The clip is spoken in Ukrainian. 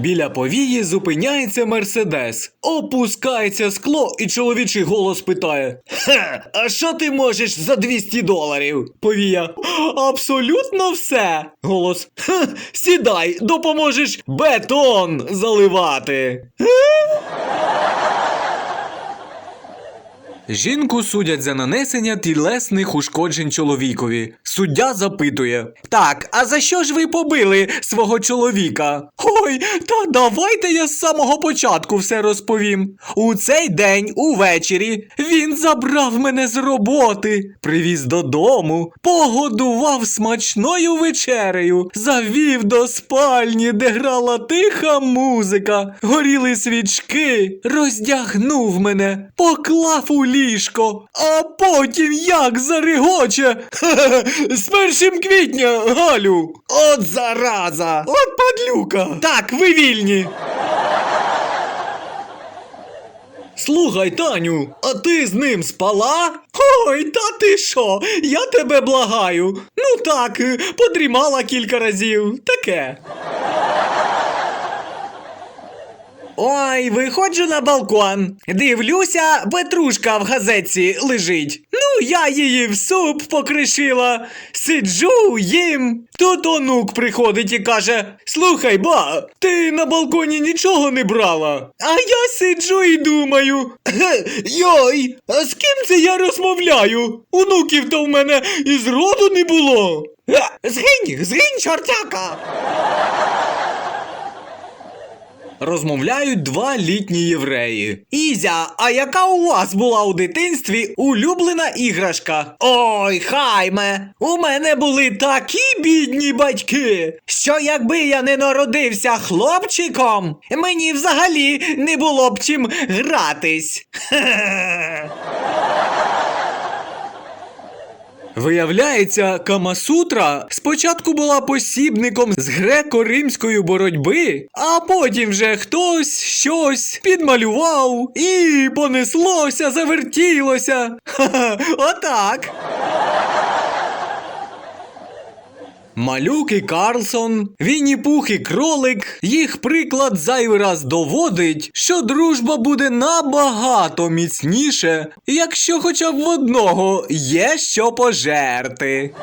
Біля повії зупиняється мерседес. Опускається скло, і чоловічий голос питає: Хе, а що ти можеш за 200 доларів? Повія. Абсолютно все. Голос. «Хе, сідай, допоможеш бетон заливати. Жінку судять за нанесення тілесних ушкоджень чоловікові. Суддя запитує: Так, а за що ж ви побили свого чоловіка? Ой, та давайте я з самого початку все розповім. У цей день, увечері, він забрав мене з роботи, привіз додому, погодував смачною вечерею, завів до спальні, де грала тиха музика, горіли свічки, роздягнув мене, поклав у ліжко, а потім як зарегоче. З першим квітня, Галю. От зараза! От падлюка! Так, ви вільні. Слухай, Таню, а ти з ним спала? Ой, та ти що? Я тебе благаю. Ну так, подрімала кілька разів. Таке. Ой, виходжу на балкон. Дивлюся, петрушка в газетці лежить. Ну, я її в суп покришила. Сиджу, їм. Тут онук приходить і каже: Слухай, ба, ти на балконі нічого не брала. А я сиджу і думаю. «Ге, Йой, а з ким це я розмовляю? Онуків то в мене і зроду не було. Е, Згинь, згинь, чортяка! Розмовляють два літні євреї. Ізя, а яка у вас була у дитинстві улюблена іграшка? Ой, хайме, у мене були такі бідні батьки, що якби я не народився хлопчиком, мені взагалі не було б чим гратись. Хе-хе. Виявляється, Камасутра спочатку була посібником з греко-римської боротьби, а потім вже хтось щось підмалював і понеслося, завертілося. Ха-ха, отак. Малюк і Карлсон, Вінні Пух і кролик, їх приклад зайвий раз доводить, що дружба буде набагато міцніше, якщо хоча б в одного є що пожерти.